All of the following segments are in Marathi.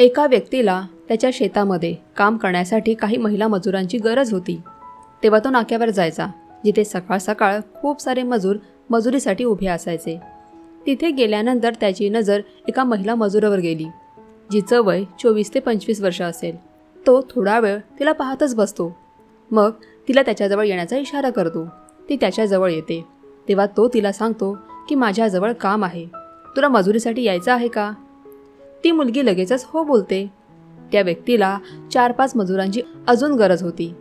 एका व्यक्तीला त्याच्या शेतामध्ये काम करण्यासाठी काही महिला मजुरांची गरज होती. तेव्हा तो नाक्यावर जायचा जिथे सकाळ सकाळ खूप सारे मजूर मजुरीसाठी उभे असायचे. तिथे गेल्यानंतर त्याची नजर एका महिला मजुरावर गेली जिचं वय चोवीस ते पंचवीस वर्ष असेल. तो थोडा वेळ तिला पाहतच बसतो. मग तिला त्याच्याजवळ येण्याचा इशारा करतो. ती त्याच्याजवळ येते. तेव्हा तो तिला सांगतो की माझ्याजवळ काम आहे. तुला मजुरीसाठी यायचं आहे का? ती मुलगी लगेचच हो बोलते. त्या व्यक्तीला चार पाच मजुरांची अजून गरज होती.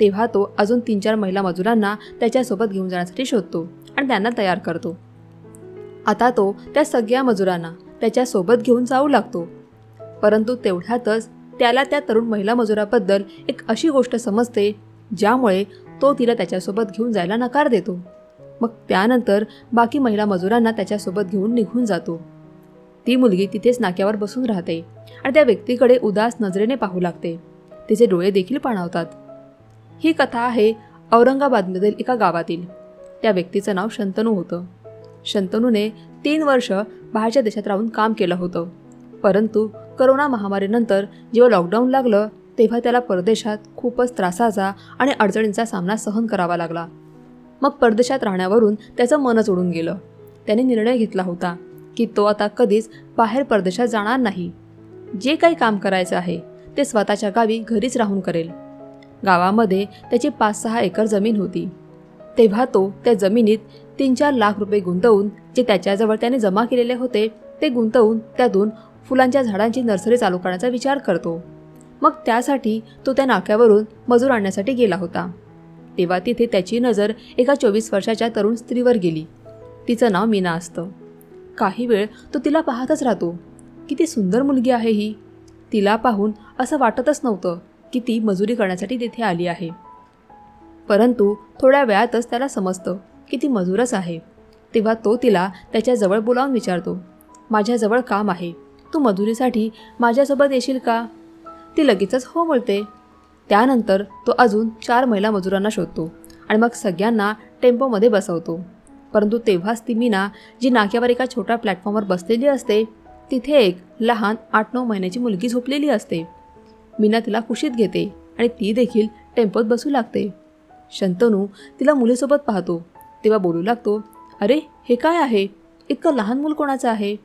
तेव्हा तो अजून तीन चार महिला मजुरांना त्याच्यासोबत घेऊन जाण्यासाठी शोधतो आणि त्यांना तयार करतो. आता तो त्या सगळ्या मजुरांना त्याच्यासोबत घेऊन जाऊ लागतो. परंतु तेवढ्यातच त्याला त्या तरुण महिला मजुराबद्दल एक अशी गोष्ट समजते ज्यामुळे तो तिला त्याच्यासोबत घेऊन जायला नकार देतो. मग त्यानंतर बाकी महिला मजुरांना त्याच्यासोबत घेऊन निघून जातो. ती मुलगी तिथेच नाक्यावर बसून राहते आणि त्या व्यक्तीकडे उदास नजरेने पाहू लागते. तिचे डोळे देखील पाणावतात. ही कथा आहे औरंगाबादमधील एका गावातील. त्या व्यक्तीचं नाव शंतनू होतं. शंतनूने तीन वर्ष बाहेरच्या देशात राहून काम केलं होतं. परंतु करोना महामारीनंतर जेव्हा लॉकडाऊन लागलं तेव्हा त्याला परदेशात खूपच त्रासाचा आणि अडचणींचा सामना सहन करावा लागला. मग परदेशात राहण्यावरून त्याचं मनच उडून गेलं. त्याने निर्णय घेतला होता. की तो आता कधीच बाहेर परदेशात जाणार नाही. जे काही काम करायचं आहे ते स्वतःच्या गावी घरीच राहून करेल. गावामध्ये त्याची पाच सहा एकर जमीन होती. तेव्हा तो त्या जमिनीत तीन चार लाख रुपये गुंतवून जे त्याच्याजवळ त्याने जमा केलेले होते ते गुंतवून त्यातून फुलांच्या झाडांची नर्सरी चालू करण्याचा विचार करतो. मग त्यासाठी तो त्या नाक्यावरून मजूर आणण्यासाठी गेला होता. तेव्हा तिथे त्याची नजर एका चोवीस वर्षाच्या तरुण स्त्रीवर गेली. तिचं नाव मीना असतं. काही वेळ तो तिला पाहतच राहतो. किती सुंदर मुलगी आहे ही. तिला पाहून असं वाटतच नव्हतं की ती मजुरी करण्यासाठी तिथे आली आहे. परंतु थोड्या वेळातच त्याला समजतं की ती मजूरच आहे. तेव्हा तो तिला त्याच्याजवळ बोलावून विचारतो माझ्याजवळ काम आहे. तू मजुरीसाठी माझ्यासोबत येशील का? ती लगेचच हो बोलते. त्यानंतर तो अजून चार महिला मजुरांना शोधतो आणि मग सगळ्यांना टेम्पोमध्ये बसवतो. परंतु तेव्हाच ती मीना जी नाक्यावर एका छोट्या प्लॅटफॉर्मवर बसलेली असते तिथे एक लहान आठ नऊ महिन्याची मुलगी झोपलेली असते. मीना तिला कुशीत घेते आणि ती देखील टेम्पोत बसू लागते. शंतनू तिला मुलीसोबत पाहतो. तेव्हा बोलू लागतो अरे हे काय आहे? इतकं लहान मूल कोणाचं आहे?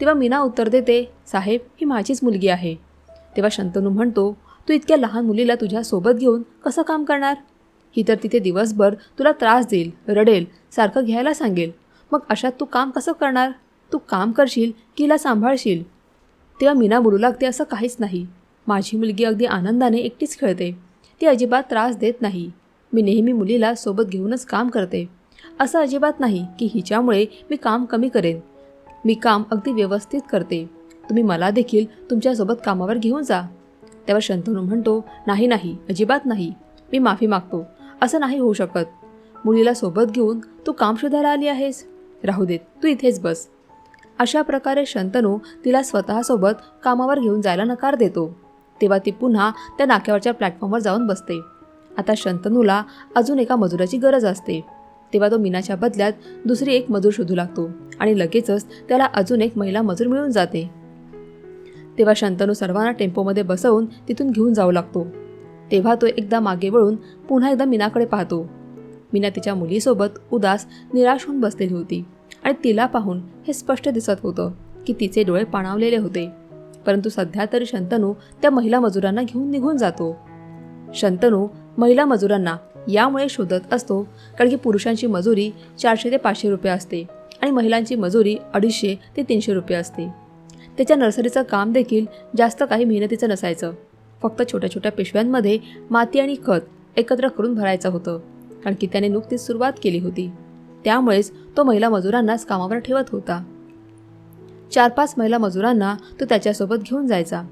तेव्हा मीना उत्तर देते साहेब ही माझीच मुलगी आहे. तेव्हा शंतनू म्हणतो तू इतक्या लहान मुलीला तुझ्यासोबत घेऊन कसं काम करणार? ही तर तिथे दिवसभर तुला त्रास देईल रडेल सारखं घ्यायला सांगेल. मग अशात तू काम कसं करणार? तू काम करशील की हिला सांभाळशील? तेव्हा मीना बोलू लागते असं काहीच नाही. माझी मुलगी अगदी आनंदाने एकटीच खेळते. ती अजिबात त्रास देत नाही. मी नेहमी मुलीला सोबत घेऊनच काम करते. असं अजिबात नाही की हिच्यामुळे मी काम कमी करेन. मी काम अगदी व्यवस्थित करते. तुम्ही मला देखील तुमच्यासोबत कामावर घेऊन जा. तेव्हा शंतनू म्हणतो नाही नाही अजिबात नाही. मी माफी मागतो. असं नाही होऊ शकत. मुलीला सोबत घेऊन तू काम शोधायला आली आहेस. राहू देत तू इथेच बस. अशा प्रकारे शंतनू तिला स्वतःसोबत कामावर घेऊन जायला नकार देतो. तेव्हा ती पुन्हा त्या नाक्यावरच्या प्लॅटफॉर्मवर जाऊन बसते. आता शंतनूला अजून एका मजुराची गरज असते. तेव्हा तो मीनाच्या बदल्यात दुसरी एक मजूर शोधू लागतो आणि लगेचच त्याला अजून एक महिला मजूर मिळून जाते. तेव्हा शंतनू सर्वांना टेम्पोमध्ये बसवून तिथून घेऊन जाऊ लागतो. तेव्हा तो एकदा मागे वळून पुन्हा एकदा मीनाकडे पाहतो. मीना तिच्या मुलीसोबत उदास निराश होऊन बसलेली होती आणि तिला पाहून हे स्पष्ट दिसत होतं की तिचे डोळे पाणावलेले होते. परंतु सध्या तरी शंतनू त्या महिला मजुरांना घेऊन निघून जातो. शंतनू महिला मजुरांना यामुळे शोधत असतो कारण की पुरुषांची मजुरी चारशे ते पाचशे रुपये असते आणि महिलांची मजुरी अडीचशे ते तीनशे रुपये असते. त्याच्या नर्सरीचं काम देखील जास्त काही मेहनतीचं नसायचं. फक्त छोट्या छोट्या पिशव्यांमध्ये माती आणि खत एकत्र करून भरायचं होतं कारण की त्याने नुकतीच सुरुवात केली होती. त्यामुळेच तो महिला मजुरांनाच कामावर ठेवत होता. चार पाच महिला मजुरांना तो त्याच्यासोबत घेऊन जायचा.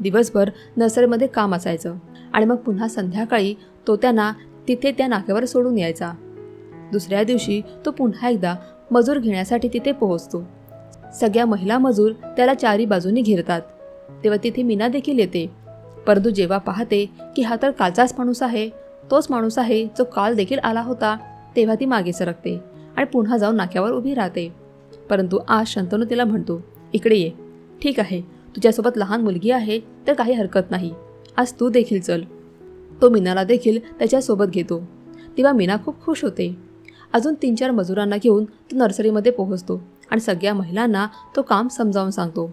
दिवसभर नर्सरीमध्ये काम असायचं आणि मग पुन्हा संध्याकाळी तो त्यांना तिथे त्या नाक्यावर सोडून यायचा. दुसऱ्या दिवशी तो पुन्हा एकदा मजूर घेण्यासाठी तिथे पोहोचतो. सगळ्या महिला मजूर त्याला चारी बाजूनी घेरतात. तेव्हा तिथे मीना देखील येते. परंतु जेव्हा पाहते की हा तर कालचाच माणूस आहे तोच माणूस आहे जो काल देखील आला होता तेव्हा ती मागे सरकते आणि पुन्हा जाऊन नाक्यावर उभी राहते. परंतु आज शंतनू तिला म्हणतो इकडे ये. ठीक आहे तुझ्यासोबत लहान मुलगी आहे तर काही हरकत नाही. आज तू देखील चल. तो मीनाला देखील त्याच्यासोबत घेतो. तेव्हा मीना खूप खुश होते. अजून तीन चार मजुरांना घेऊन तो नर्सरीमध्ये पोहोचतो आणि सगळ्या महिलांना तो काम समजावून सांगतो.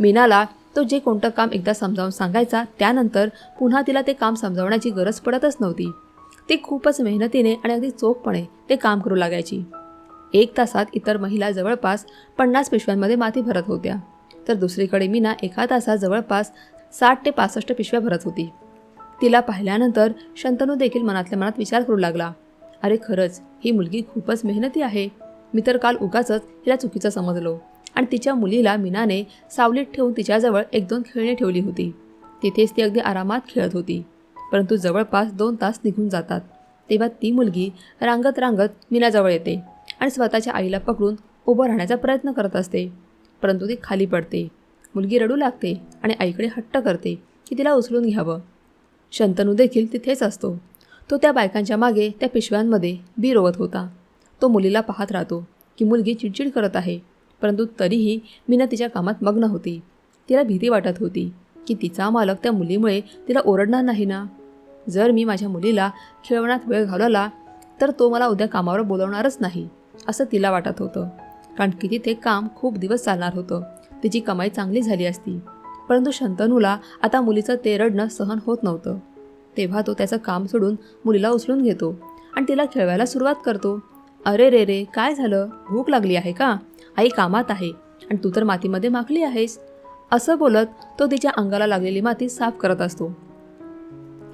मीनाला तो जे कोणतं काम एकदा समजावून सांगायचा त्यानंतर पुन्हा तिला ते काम समजावण्याची गरज पडतच नव्हती. ती खूपच मेहनतीने आणि अगदी चोखपणे ते काम करू लागायची. एक तासात इतर महिला जवळपास पन्नास पिशव्यांमध्ये माती भरत होत्या. तर दुसरीकडे मीना एका तासात जवळपास साठ ते पासष्ट पिशव्या भरत होती. तिला पाहिल्यानंतर शंतनू देखील मनातल्या मनात विचार करू लागला. अरे खरंच ही मुलगी खूपच मेहनती आहे. मी तर काल उगाच हिला चुकीचं समजलो. आणि तिच्या मुलीला मीनाने सावलीत ठेवून तिच्याजवळ एक दोन खेळणी ठेवली होती. तिथेच ती अगदी आरामात खेळत होती. परंतु जवळपास दोन तास निघून जातात. तेव्हा ती मुलगी रांगत रांगत मीनाजवळ येते आणि स्वतःच्या आईला पकडून उभं राहण्याचा प्रयत्न करत असते. परंतु ती खाली पडते. मुलगी रडू लागते आणि आईकडे हट्ट करते की तिला उचलून घ्यावं. शंतनू देखील तिथेच असतो. तो त्या बायकांच्या मागे त्या पिशव्यांमध्ये बी रोवत होता. तो मुलीला पाहत राहतो की मुलगी चिडचिड करत आहे. परंतु तरीही मीना तिच्या कामात मग्न होती. तिला भीती वाटत होती की तिचा मालक त्या मुलीमुळे तिला ओरडणार नाही ना? जर मी माझ्या मुलीला खेळवण्यात वेळ घालवला तर तो मला उद्या कामावर बोलवणारच नाही असं तिला वाटत होतं. कारण की तिथे काम खूप दिवस चालणार होतं. तिची कमाई चांगली झाली असती. परंतु शंतनूला आता मुलीचं ते रडणं सहन होत नव्हतं. तेव्हा तो त्याचं काम सोडून मुलीला उचलून घेतो आणि तिला खेळवायला सुरुवात करतो. अरे रे रे काय झालं? भूक लागली आहे का? आई कामात आहे आणि तू तर मातीमध्ये माखली आहेस. असं बोलत तो तिच्या अंगाला लागलेली माती साफ करत असतो.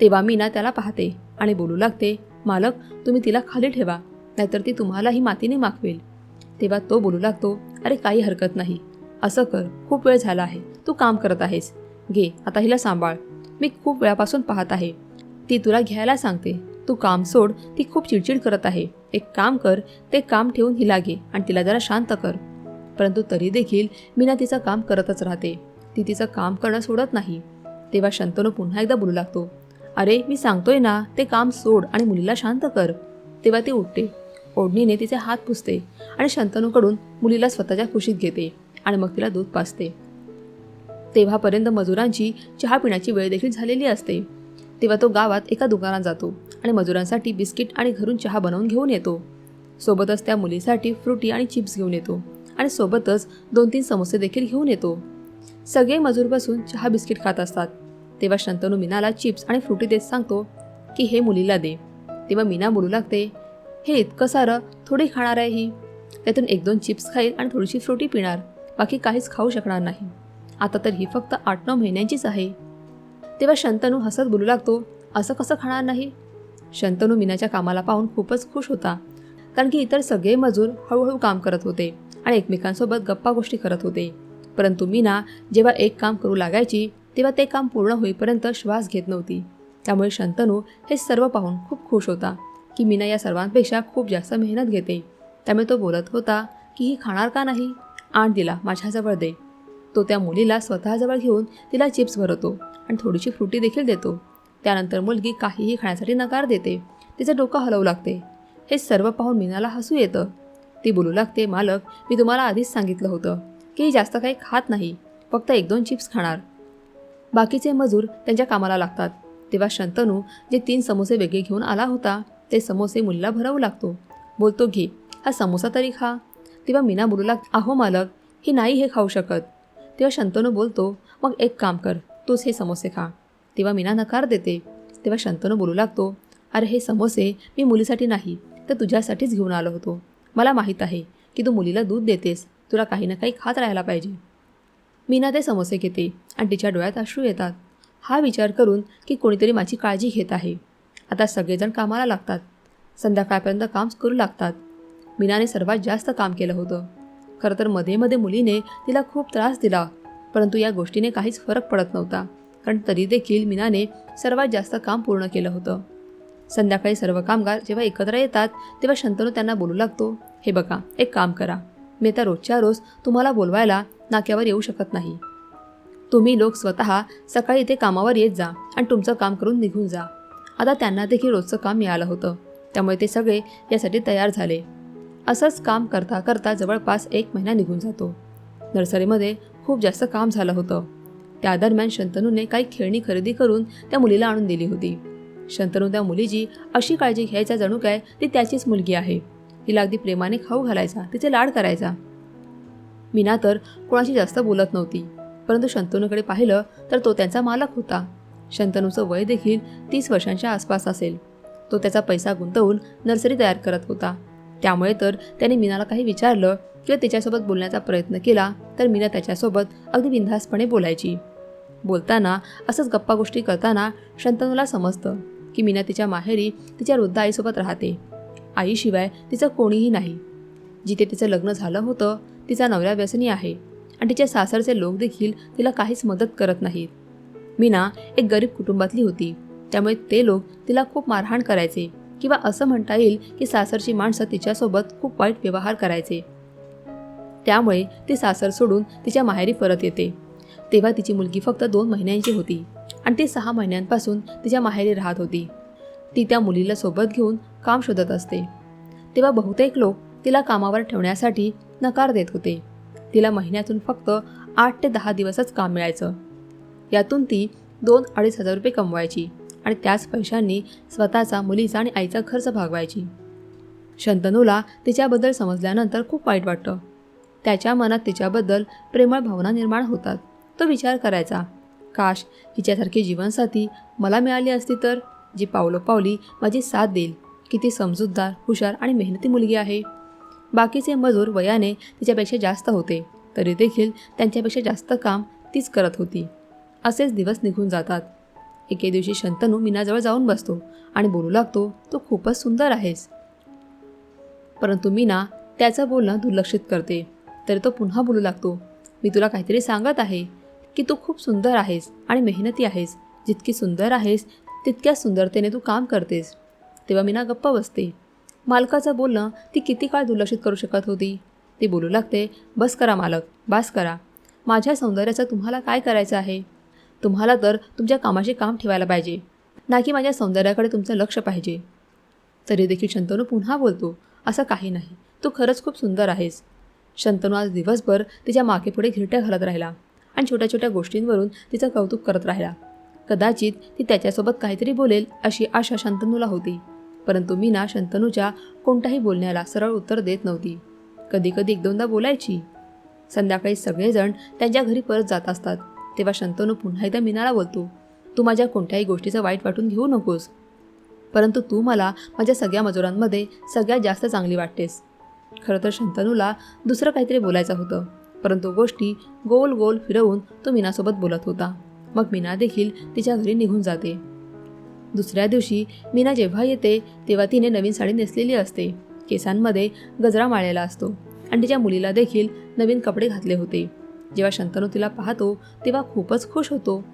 तेव्हा मीना त्याला पाहते आणि बोलू लागते मालक तुम्ही तिला खाली ठेवा नाहीतर ती तुम्हालाही मातीने माखवेल. तेव्हा तो बोलू लागतो अरे काही हरकत नाही. असं कर खूप वेळ झाला आहे. तू काम करत आहेस. घे आता हिला सांभाळ. मी खूप वेळापासून पाहत आहे. ती तुला घ्यायला सांगते. तू काम सोड ती खूप चिडचिड करत आहे. एक काम कर ते काम ठेवून हिला घे आणि तिला जरा शांत कर. परंतु तरी देखील मीना तिचं काम करतच राहते. ती तिचं काम करणं सोडत नाही. तेव्हा शंतनू पुन्हा एकदा बोलू लागतो अरे मी सांगतोय ना ते काम सोड आणि मुलीला शांत कर. तेव्हा ती उठते. ओढणीने तिचे हात पुसते आणि शंतनूकडून मुलीला स्वतःच्या खुशीत घेते आणि मग तिला दूध पाजते. तेव्हापर्यंत मजुरांची चहा पिण्याची वेळ देखील झालेली असते. तेव्हा तो गावात एका दुकानात जातो आणि मजुरांसाठी बिस्किट आणि घरून चहा बनवून घेऊन येतो. सोबतच त्या मुलीसाठी फ्रुटी आणि चिप्स घेऊन येतो आणि सोबतच दोन तीन समोसे देखील घेऊन येतो. सगळे मजूर बसून चहा बिस्किट खात असतात. तेव्हा शंतनू मीनाला चिप्स आणि फ्रुटी देत सांगतो की हे मुलीला दे. तेव्हा मीना बोलू लागते हे इतकं सारं थोडी खाणार आहे ही. त्यातून एक दोन चिप्स खाईल आणि थोडीशी फ्रुटी पिणार. बाकी काहीच खाऊ शकणार नाही. आता तर ही फक्त आठ नऊ महिन्यांचीच आहे. तेव्हा शंतनू हसत बोलू लागतो असं कसं खाणार नाही? शंतनू मीनाच्या कामाला पाहून खूपच खुश होता कारण की इतर सगळे मजूर हळूहळू काम करत होते आणि एकमेकांसोबत गप्पा गोष्टी करत होते. परंतु मीना जेव्हा एक काम करू लागायची तेव्हा ते काम पूर्ण होईपर्यंत श्वास घेत नव्हती. त्यामुळे शंतनू हे सर्व पाहून खूप खुश होता की मीना या सर्वांपेक्षा खूप जास्त मेहनत घेते. त्यामुळे तो बोलत होता की ही खाणार का नाही? आण दिला माझ्याजवळ दे. तो त्या मुलीला स्वतःजवळ घेऊन तिला चिप्स भरवतो आणि थोडीशी फ्रुटी देखील देतो. त्यानंतर मुलगी काहीही खाण्यासाठी नकार देते. तिचं डोकं हलवू लागते. हे सर्व पाहून मीनाला हसू येतं. ती बोलू लागते मालक मी तुम्हाला आधीच सांगितलं होतं की ही जास्त काही खात नाही फक्त एक दोन चिप्स खाणार. बाकीचे मजूर त्यांच्या कामाला लागतात. तेव्हा शंतनू जे तीन समोसे वेगळे घेऊन आला होता ते समोसे मुलीला भरवू लागतो. बोलतो घे हा समोसा तरी खा. तेव्हा मीना बोलू लाग अहो मालक ही नाही हे खाऊ शकत. तेव्हा शंतनू बोलतो मग एक काम कर तूच हे समोसे खा. तेव्हा मीना नकार देते. तेव्हा शंतनू बोलू लागतो अरे हे समोसे मी मुलीसाठी नाही तर तुझ्यासाठीच घेऊन आलो होतो. मला माहीत आहे की तू मुलीला दूध देतेस तुला काही ना काही खात राहायला पाहिजे. मीना ते समोसे घेते आणि तिच्या डोळ्यात अश्रू येतात. हा विचार करून की कोणीतरी माझी काळजी घेत आहे. आता सगळेजण कामाला लागतात. संध्याकाळपर्यंत काम करू लागतात. मीनाने सर्वात जास्त काम केलं होतं. खरं तर मध्ये मध्ये मुलीने तिला खूप त्रास दिला परंतु या गोष्टीने काहीच फरक पडत नव्हता. कारण तरी देखील मीनाने सर्वात जास्त काम पूर्ण केलं होतं. संध्याकाळी सर्व कामगार जेव्हा एकत्र येतात तेव्हा शंतनू त्यांना बोलू लागतो हे बघा एक काम करा. मी आता रोजच्या रोज तुम्हाला बोलवायला नाक्यावर येऊ शकत नाही. तुम्ही लोक स्वतः सकाळी इथे कामावर येत जा आणि तुमचं काम करून निघून जा. आता त्यांना देखील रोजचं काम मिळालं होतं. त्यामुळे ते सगळे यासाठी तयार झाले. असंच काम करता करता जवळपास एक महिना निघून जातो. नर्सरीमध्ये खूप जास्त काम झालं होतं. त्या दरम्यान शंतनूने काही खेळणी खरेदी करून त्या मुलीला आणून दिली होती. शंतनू त्या मुलीची अशी काळजी घ्यायचा जणू काय ती त्याचीच मुलगी आहे. तिला अगदी प्रेमाने खाऊ घालायचा तिचे लाड करायचा. मीना तर कोणाशी जास्त बोलत नव्हती परंतु शंतनूकडे पाहिलं तर तो त्यांचा मालक होता. शंतनूचं वय देखील तीस वर्षांच्या आसपास असेल. तो त्याचा पैसा गुंतवून नर्सरी तयार करत होता. त्यामुळे तर त्याने मीनाला काही विचारलं किंवा तिच्यासोबत बोलण्याचा प्रयत्न केला तर मीना त्याच्यासोबत अगदी बिनधास्तपणे बोलायची. बोलताना असंच गप्पा गोष्टी करताना शंतनूला समजतं की मीना तिच्या माहेरी तिच्या वृद्ध आईसोबत राहते. आईशिवाय तिचं कोणीही नाही. जिथे तिचं लग्न झालं होतं तिचा नवऱ्या व्यसनी आहे आणि तिच्या सासरचे लोक देखील तिला काहीच मदत करत नाहीत. मीना एक गरीब कुटुंबातली होती त्यामुळे ते लोक तिला खूप मारहाण करायचे. किंवा असं म्हणता येईल की सासरची माणसं तिच्यासोबत खूप वाईट व्यवहार करायचे. त्यामुळे ती सासर सोडून तिच्या माहेरी परत येते. तेव्हा तिची मुलगी फक्त दोन महिन्यांची होती आणि ती सहा महिन्यांपासून तिच्या माहेरी राहत होती. ती त्या मुलीला सोबत घेऊन काम शोधत असते. तेव्हा बहुतेक लोक तिला कामावर ठेवण्यासाठी नकार देत होते. तिला महिन्यातून फक्त आठ ते दहा दिवसच काम मिळायचं. यातून ती दोन अडीच हजार रुपये कमवायची. आणि त्याच पैशांनी स्वतःचा मुलीचा आणि आईचा खर्च भागवायची. शंतनूला तिच्याबद्दल समजल्यानंतर खूप वाईट वाटतं. त्याच्या मनात तिच्याबद्दल प्रेमळ भावना निर्माण होतात. तो विचार करायचा काश हिच्यासारखी जीवनसाथी मला मिळाली असती तर? जी पावलोपावली माझी साथ देईल. किती समजूतदार हुशार आणि मेहनती मुलगी आहे. बाकीचे मजूर वयाने तिच्यापेक्षा जास्त होते. तरी देखील त्यांच्यापेक्षा जास्त काम तीच करत होती. असेच दिवस निघून जातात. एके दिवशी शंतनू मीनाजवळ जाऊन बसतो आणि बोलू लागतो तू खूपच सुंदर आहेस. परंतु मीना त्याचं बोलणं दुर्लक्षित करते. तरी तो पुन्हा बोलू लागतो मी तुला काहीतरी सांगत आहे की तू खूप सुंदर आहेस आणि मेहनती आहेस. जितकी सुंदर आहेस तितक्या सुंदरतेने तू काम करतेस. तेव्हा मीना गप्प बसते. मालकाचं बोलणं ती किती काळ दुर्लक्षित करू शकत होती? ती बोलू लागते बस करा मालक बास करा. माझ्या सौंदर्याचं तुम्हाला काय करायचं आहे? तुम्हाला तर तुमच्या कामाशी काम ठेवायला पाहिजे. ना की माझ्या सौंदर्याकडे तुमचं लक्ष पाहिजे. तरी देखील शंतनू पुन्हा बोलतो असं काही नाही. तू खरंच खूप सुंदर आहेस. शंतनू आज दिवसभर तिच्या मागेपुढे घिरट्या घालत राहिला आणि छोट्या छोट्या गोष्टींवरून तिचं कौतुक करत राहिला. कदाचित ती त्याच्यासोबत काहीतरी बोलेल अशी आशा शंतनूला होती. परंतु मीना शंतनूच्या कोणत्याही बोलण्याला सरळ उत्तर देत नव्हती. कधीकधी एक दोनदा बोलायची. संध्याकाळी सगळेजण त्यांच्या घरी परत जात असतात. तेव्हा शंतनू पुन्हा एकदा मीनाला बोलतो तू माझ्या कोणत्याही गोष्टीचं वाईट वाटून घेऊ नकोस. परंतु तू मला माझ्या सगळ्या मजुरांमध्ये सगळ्यात जास्त चांगली वाटतेस. खरं तर शंतनूला दुसरं काहीतरी बोलायचं होतं परंतु गोष्टी गोल गोल फिरवून तो मीनासोबत बोलत होता. मग मीना देखील तिच्या घरी निघून जाते. दुसऱ्या दिवशी मीना जेव्हा येते तेव्हा तिने नवीन साडी नेसलेली असते. केसांमध्ये गजरा माळलेला असतो. आणि तिच्या मुलीला देखील नवीन कपडे घातले होते. जेव्हा शंतनू तिला पाहतो तेव्हा खूपच खुश होतो.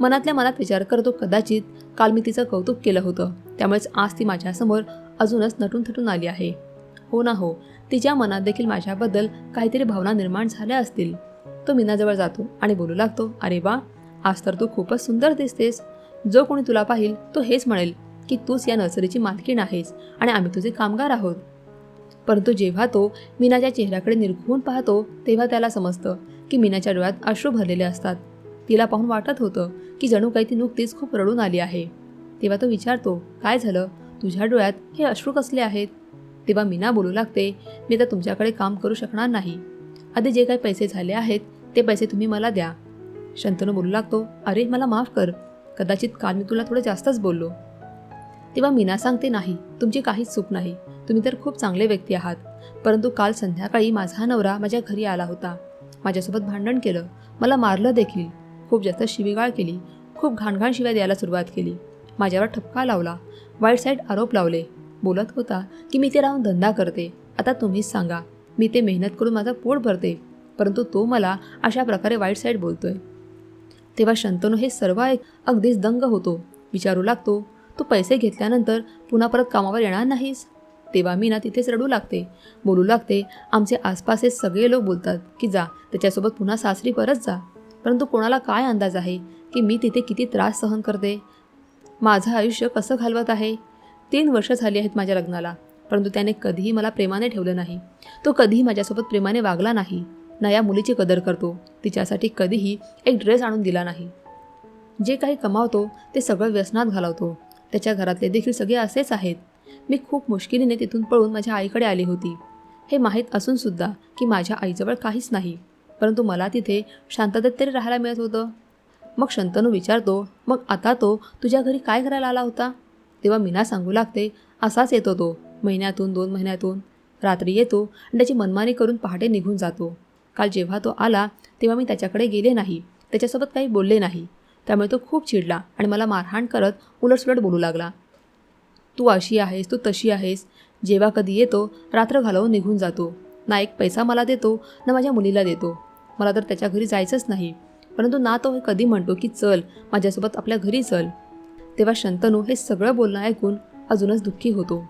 मनातल्या मनात विचार करतो कदाचित काल मी तिचं कौतुक केलं होतं. त्यामुळेच आज ती माझ्यासमोर अजूनच नटून थटून आली आहे. हो ना हो तिच्या मनात देखील माझ्याबद्दल काहीतरी भावना निर्माण झाल्या असतील. तो मीनाजवळ जातो आणि बोलू लागतो अरे वा आज तर तू खूपच सुंदर दिसतेस. जो कोणी तुला पाहिल तो हेच म्हणेल की तूच या नर्सरीची मालकीण आहेस आणि आम्ही तुझे कामगार आहोत. परंतु जेव्हा तो मीनाच्या चेहऱ्याकडे निरखून पाहतो तेव्हा त्याला समजतं की मीनाच्या डोळ्यात अश्रू भरलेले असतात. तिला पाहून वाटत होतं की जणू काही ती नुकतीच खूप रडून आली आहे. तेव्हा तो विचारतो काय झालं? तुझ्या डोळ्यात हे अश्रू कसले आहेत? तेव्हा मीना बोलू लागते मी तर तुमच्याकडे काम करू शकणार नाही. आधी जे काही पैसे झाले आहेत ते पैसे तुम्ही मला द्या. शंतनू बोलू लागतो अरे मला माफ कर. कदाचित काल मी तुला थोडं जास्तच बोललो. तेव्हा मीना सांगते नाही तुमची काहीच चूक नाही. तुम्ही तर खूप चांगले व्यक्ती आहात. परंतु काल संध्याकाळी माझा नवरा माझ्या घरी आला होता. माझ्यासोबत भांडण केलं. मला मारलं देखील. खूप जास्त शिवीगाळ केली. खूप घाणघाण शिव्या द्यायला सुरुवात केली. माझ्यावर ठपका लावला. वाईट साईड आरोप लावले. बोलत होता की मी ते राहून धंदा करते. आता तुम्हीच सांगा. मी ते मेहनत करून माझा पोट भरते. परंतु तो मला अशा प्रकारे वाईट साईड बोलतोय. तेव्हा शंतनू हे सर्व एक अगदीच दंग होतो. विचारू लागतो तू पैसे घेतल्यानंतर पुन्हा परत कामावर येणार नाहीस? तेव्हा मी ना तिथेच रडू लागते. बोलू लागते आमचे आसपासचे सगळे लोक बोलतात की जा त्याच्यासोबत पुन्हा सासरी परत जा. परंतु कोणाला काय अंदाज आहे की मी तिथे किती त्रास सहन करते? माझं आयुष्य कसं घालवत आहे? तीन वर्ष झाली आहेत माझ्या लग्नाला परंतु त्याने कधीही मला प्रेमाने ठेवलं नाही. तो कधीही माझ्यासोबत प्रेमाने वागला नाही. ना या मुलीची कदर करतो. तिच्यासाठी कधीही एक ड्रेस आणून दिला नाही. जे काही कमावतो ते सगळं व्यसनात घालवतो. त्याच्या घरातले देखील सगळे असेच आहेत. मी खूप मुश्किलीने तिथून पळून माझ्या आईकडे आली होती. हे माहीत असूनसुद्धा की माझ्या आईजवळ काहीच नाही परंतु मला तिथे शांततेत तरी राहायला मिळत होतं. मग शंतनू विचारतो मग आता तो तुझ्या घरी काय करायला आला होता? तेव्हा मीना सांगू लागते असाच येतो तो महिन्यातून दोन महिन्यातून. रात्री येतो आणि त्याची मनमानी करून पहाटे निघून जातो. काल जेव्हा तो आला तेव्हा मी त्याच्याकडे गेले नाही त्याच्यासोबत काही बोलले नाही. त्यामुळे तो खूप चिडला आणि मला मारहाण करत उलटसुलट बोलू लागला. तू अशी आहेस तू तशी आहेस. जेव्हा कधी येतो रात्र घालवून निघून जातो. ना एक पैसा मला देतो ना माझ्या मुलीला देतो. मला तर त्याच्या घरी जायचंच नाही. परंतु ना तो हे कधी म्हणतो की चल माझ्यासोबत आपल्या घरी चल. तेव्हा शंतनू हे सगळं बोलणं ऐकून अजूनच दुःखी होतो.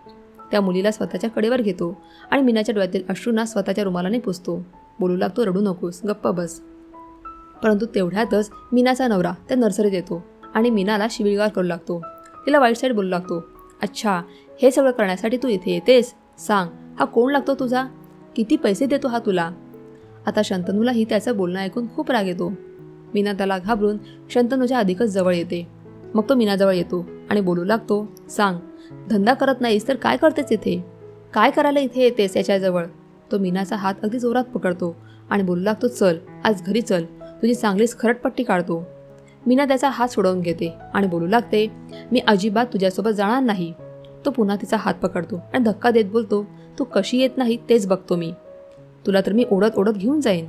त्या मुलीला स्वतःच्या कडेवर घेतो आणि मीनाच्या डोळ्यातील अश्रूंना स्वतःच्या रुमालाने पुसतो. बोलू लागतो रडू नकोस गप्प बस. परंतु तेवढ्यातच मीनाचा नवरा त्या नर्सरीत येतो आणि मीनाला शिवीगार करू लागतो. तिला वाईट साईड बोलू लागतो. अच्छा हे सगळं करण्यासाठी तू इथे येतेस. सांग हा कोण लागतो तुझा? किती पैसे देतो हा तुला? आता शंतनूलाही त्याचं बोलणं ऐकून खूप राग येतो. मीना त्याला घाबरून शंतनूच्या अधिकच जवळ येते. मग तो मीनाजवळ येतो आणि बोलू लागतो सांग धंदा करत नाहीस तर काय करतेस इथे? काय करायला इथे येतेस याच्याजवळ? तो मीनाचा हात अगदी जोरात पकडतो आणि बोलू लागतो चल आज घरी चल. तुझी चांगलीच खरटपट्टी काढतो. मीना त्याचा हात सोडवून घेते आणि बोलू लागते मी अजिबात तुझ्यासोबत जाणार नाही. तो पुन्हा तिचा हात पकडतो आणि धक्का देत बोलतो तू कशी येत नाही तेच बघतो मी. तुला तर मी ओढत ओढत घेऊन जाईन.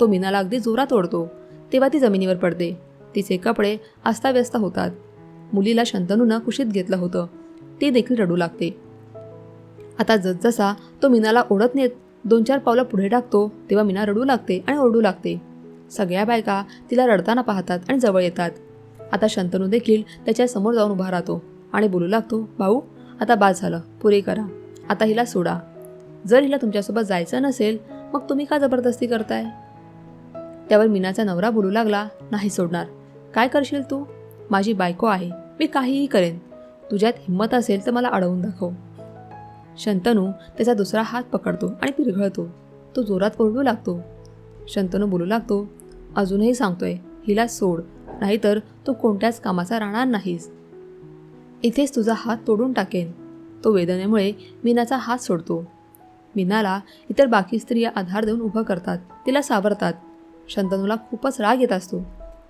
तो मीनाला अगदी जोरात ओढतो. तेव्हा ती जमिनीवर पडते. तिचे कपडे अस्ताव्यस्त होतात. मुलीला शंतनूनं कुशीत घेतलं होतं. ती देखील रडू लागते. आता जसजसा तो मीनाला ओढत नेत दोन चार पावलं पुढे टाकतो तेव्हा मीना रडू लागते आणि ओरडू लागते. सगळ्या बायका तिला रडताना पाहतात आणि जवळ येतात. आता शंतनू देखील त्याच्यासमोर जाऊन उभा राहतो आणि बोलू लागतो भाऊ आता बाद झालं पुरे करा. आता हिला सोडा. जर हिला तुमच्यासोबत जायचं नसेल मग तुम्ही का जबरदस्ती करताय? त्यावर मीनाचा नवरा बोलू लागला नाही सोडणार. काय करशील तू? माझी बायको आहे. मी काहीही करेन. तुझ्यात हिंमत असेल तर मला अडवून दाखव. शंतनू त्याचा दुसरा हात पकडतो आणि पिरघळतो. तो जोरात ओरडू लागतो. शंतनू बोलू लागतो अजूनही सांगतोय हिला सोड नाहीतर तू कोणत्याच कामाचा राहणार नाहीस. इथेच तुझा हात तोडून टाकेन. तो वेदनेमुळे मीनाचा हात सोडतो. मीनाला इतर बाकी स्त्रिया आधार देऊन उभं करतात तिला सावरतात. शंतनूला खूपच राग येत असतो.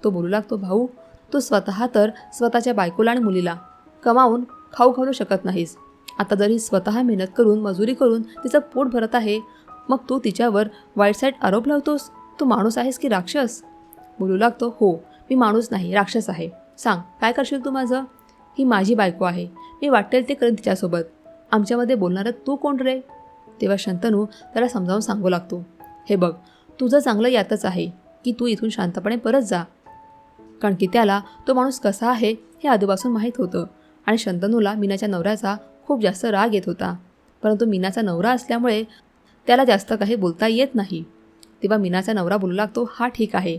तो बोलू लागतो भाऊ तू स्वतः तर स्वतःच्या बायकोला आणि मुलीला कमावून खाऊ घालू शकत नाहीस. आता जरी स्वतः मेहनत करून मजुरी करून तिचं पोट भरत आहे मग तू तिच्यावर वाईट साईड आरोप लावतोस? तू माणूस आहेस की राक्षस? बोलू लागतो हो मी माणूस नाही राक्षस आहे. सांग काय करशील तू माझं? ही माझी बायको आहे. मी वाटेल ते करेन तिच्यासोबत. आमच्यामध्ये बोलणारं तू कोण रे? तेव्हा शंतनू त्याला समजावून सांगू लागतो. हे बघ तुझं चांगलं यातच आहे की तू इथून शांतपणे परत जा. कारण की त्याला तो माणूस कसा आहे हे आधीपासून माहीत होतं आणि शंतनूला मीनाच्या नवऱ्याचा खूप जास्त राग येत होता. परंतु मीनाचा नवरा असल्यामुळे त्याला जास्त काही बोलता येत नाही. तेव्हा मीनाचा नवरा बोलू लागतो हा ठीक आहे.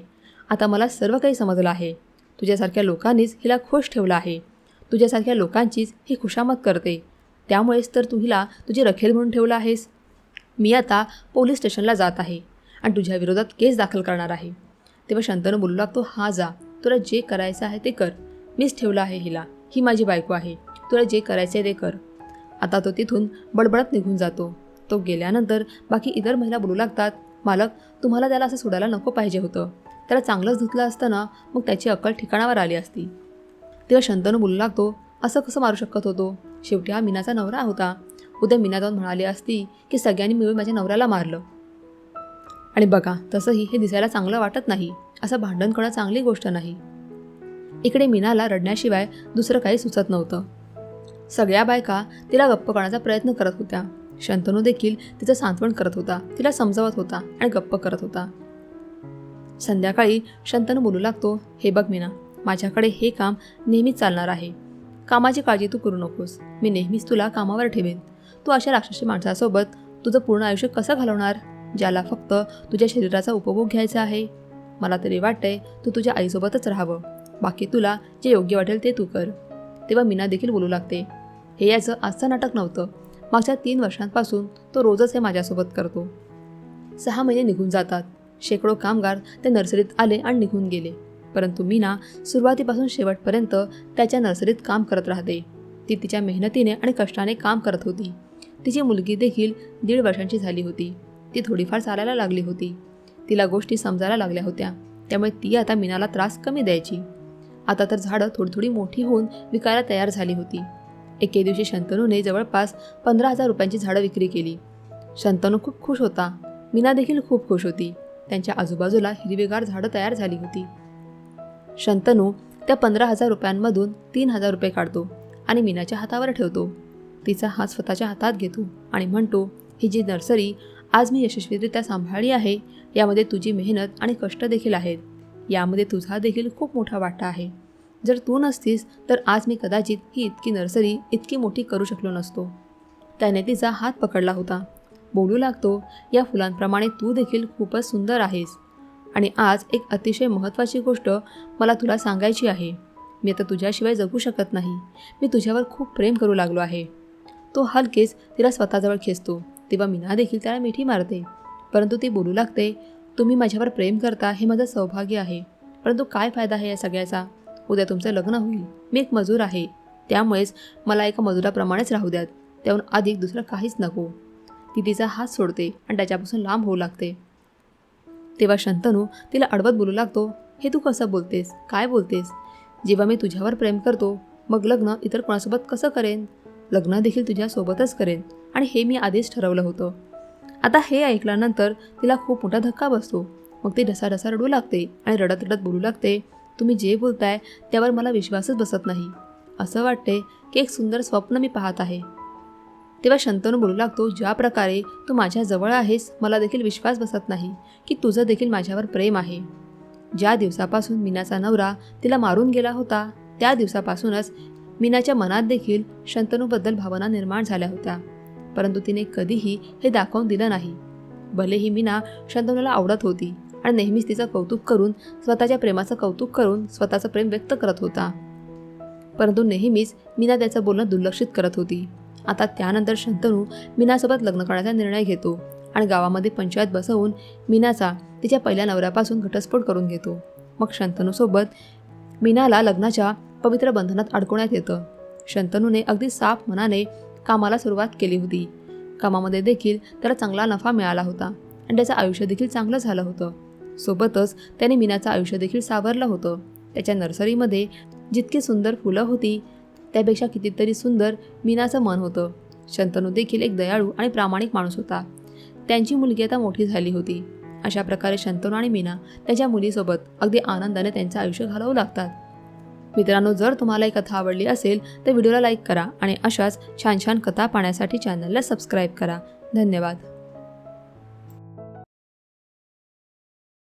आता मला सर्व काही समजलं आहे. तुझ्यासारख्या लोकांनीच हिला खुश ठेवलं आहे. तुझ्यासारख्या लोकांचीच ही खुशामत करते. त्यामुळेच तर तू हिला तुझी रखेल म्हणून ठेवलं आहेस. मी आता पोलीस स्टेशनला जात आहे आणि तुझ्या विरोधात केस दाखल करणार आहे. तेव्हा शंतनू बोलू लागतो हा जा. तुला जे करायचं आहे ते कर. मीच ठेवलं आहे हिला. ही माझी बायको आहे. तुला जे करायचं आहे ते कर. आता तो तिथून बडबडत निघून जातो. तो गेल्यानंतर बाकी इतर महिला बोलू लागतात मालक तुम्हाला त्याला असं सोडायला नको पाहिजे होतं. त्याला चांगलंच धुतलं असतं ना मग त्याची अक्कल ठिकाणावर आली असती. तेव्हा शंतनू बोलू लागतो असं कसं मारू शकत होतो? शेवटी हा मीनाचा नवरा होता. उद्या मीना जाऊन म्हणाली असती की सगळ्यांनी मिळून माझ्या नवऱ्याला मारलं. आणि बघा तसंही हे दिसायला चांगलं वाटत नाही. असं भांडण करणं चांगली गोष्ट नाही. इकडे मीनाला रडण्याशिवाय दुसरं काही सुचत नव्हतं. सगळ्या बायका तिला गप्प करण्याचा प्रयत्न करत होत्या. शंतनू देखील तिचं सांत्वन करत होता तिला समजावत होता आणि गप्प करत होता. संध्याकाळी शंतनू बोलू लागतो हे बघ मीना माझ्याकडे हे काम नेहमीच चालणार आहे. कामाची काळजी तू करू नकोस. मी नेहमीच तुला कामावर ठेवेन. तू अशा राक्षसी माणसासोबत तुझं पूर्ण आयुष्य कसं घालवणार ज्याला फक्त तुझ्या शरीराचा उपभोग घ्यायचा आहे? मला तरी वाटतंय तू तुझ्या आईसोबतच राहावं. बाकी तुला जे योग्य वाटेल ते तू कर. तेव्हा मीना देखील बोलू लागते हे याचं आजचं नाटक नव्हतं. मागच्या तीन वर्षांपासून तो रोजच हे माझ्यासोबत करतो. सहा महिने निघून जातात. शेकडो कामगार त्या नर्सरीत आले आणि निघून गेले. परंतु मीना सुरुवातीपासून शेवटपर्यंत त्याच्या नर्सरीत काम करत राहते. ती तिच्या मेहनतीने आणि कष्टाने काम करत होती. तिची मुलगी देखील दीड वर्षांची झाली होती. ती थोडीफार चालायला लागली होती. तिला गोष्टी समजायला लागल्या होत्या. त्यामुळे ती आता मीनाला त्रास कमी द्यायची. आता तर झाडं थोडी थोडी मोठी होऊन विकायला तयार झाली होती. एके दिवशी शंतनूने जवळपास पंधरा हजार रुपयांची झाडं विक्री केली. शंतनू खूप खुश होता. मीना देखील खूप खुश होती. त्यांच्या आजूबाजूला हिरवीगार झाडं तयार झाली होती. शंतनू त्या पंधरा हजार रुपयांमधून तीन हजार रुपये काढतो आणि मीनाच्या हातावर ठेवतो. तिचा हात स्वतःच्या हातात घेतो आणि म्हणतो ही जी नर्सरी आज मी यशस्वीरित्या सांभाळली आहे यामध्ये तुझी मेहनत आणि कष्ट देखील आहेत. यामध्ये तुझा देखील खूप मोठा वाटा आहे. जर तू नसतीस तर आज मी कदाचित ही इतकी नर्सरी इतकी मोठी करू शकलो नसतो. त्याने तिचा हात पकडला होता. बोलू लागतो या फुलांप्रमाणे तू देखील खूपच सुंदर आहेस. आणि आज एक अतिशय महत्त्वाची गोष्ट मला तुला सांगायची आहे. मी आता तुझ्याशिवाय जगू शकत नाही. मी तुझ्यावर खूप प्रेम करू लागलो आहे. तो हलकेच तिला स्वतःजवळ खेचतो. तेव्हा मीना देखील त्याला मिठी मारते. परंतु ती बोलू लागते तुम्ही माझ्यावर प्रेम करता हे माझं सौभाग्य आहे. परंतु काय फायदा आहे या सगळ्याचा? उद्या तुमचं लग्न होईल. मी एक मजूर आहे. त्यामुळेच मला एका मजुराप्रमाणेच राहू द्यात. त्याहून अधिक दुसरं काहीच नको. ती तिचा हात सोडते आणि त्याच्यापासून लांब होऊ लागते. तेव्हा शंतनू तिला अडवत बोलू लागतो हे तू कसं बोलतेस? काय बोलतेस? जेव्हा मी तुझ्यावर प्रेम करतो मग लग्न इतर कोणासोबत कसं करेन? लग्न देखील तुझ्यासोबतच करेन. आणि हे मी आधीच ठरवलं होतं. आता हे ऐकल्यानंतर तिला खूप मोठा धक्का बसतो. मग ती ढसाढसा रडू लागते आणि रडत रडत बोलू लागते तुम्ही जे बोलताय त्यावर मला विश्वासच बसत नाही. असं वाटते की एक सुंदर स्वप्न मी पाहत आहे. तेव्हा शंतनू बोलू लागतो ज्या प्रकारे तू माझ्याजवळ आहेस मला देखील विश्वास बसत नाही की तुझं देखील माझ्यावर प्रेम आहे. ज्या दिवसापासून मीनाचा नवरा तिला मारून गेला होता त्या दिवसापासूनच मीनाच्या मनात देखील शंतनूबद्दल भावना निर्माण झाल्या होत्या. परंतु तिने कधीही हे दाखवून दिलं नाही. भलेही मीना शंतनूला आवडत होती आणि नेहमीच तिचं कौतुक करून स्वतःच्या प्रेमाचं कौतुक करून स्वतःचं प्रेम व्यक्त करत होता. परंतु नेहमीच मीना त्याचं बोलणं दुर्लक्षित करत होती. आता त्यानंतर शंतनू मीनासोबत लग्न करण्याचा निर्णय घेतो आणि गावामध्ये पंचायत बसवून मीनाचा तिच्या पहिल्या नवऱ्यापासून घटस्फोट करून घेतो. मग शंतनूसोबत मीनाला लग्नाच्या पवित्र बंधनात अडकवण्यात येतं. शंतनूने अगदी साफ मनाने कामाला सुरुवात केली होती. कामामध्ये देखील त्याला चांगला नफा मिळाला होता आणि त्याचं आयुष्य देखील चांगलं झालं होतं. सोबतच त्याने मीनाचं आयुष्य देखील सावरलं होतं. त्याच्या नर्सरीमध्ये जितकी सुंदर फुलं होती त्यापेक्षा कितीतरी सुंदर मीनाचं मन होतं. शंतनू देखील एक दयाळू आणि प्रामाणिक माणूस होता. त्यांची मुलगी आता मोठी झाली होती. अशा प्रकारे शंतनू आणि मीना त्याच्या मुलीसोबत अगदी आनंदाने त्यांचं आयुष्य घालवू लागतात. मित्रांनो जर तुम्हाला ही कथा आवडली असेल तर व्हिडिओला लाईक करा आणि अशाच छान छान कथा पाहण्यासाठी चॅनलला सबस्क्राईब करा. धन्यवाद.